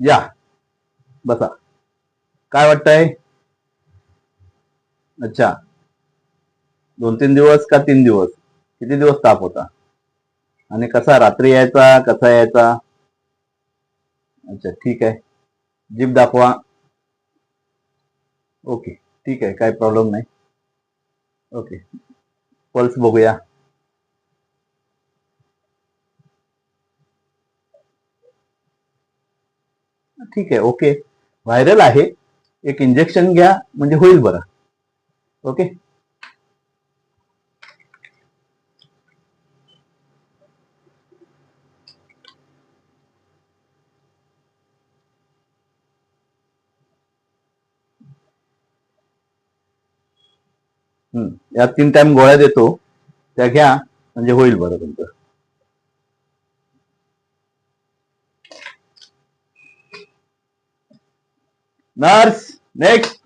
या. बसा. काय वाटतंय? अच्छा. दोन तीन दिवस का तीन दिवस? किती दिवस ताप होता? आणि कसा रात्री यायचा कसा यायचा? अच्छा ठीक आहे. जीप दाखवा. ओके ठीक आहे काही प्रॉब्लेम नाही. ओके. पल्स बघूया. ठीक आहे ओके. व्हायरल आहे. एक इंजेक्शन घ्या म्हणजे होईल बरं. ओके? हम्म या तीन टाइम गोळ्या देतो. त्या घ्या म्हणजे होईल बरं तुमचं. Nurse, next.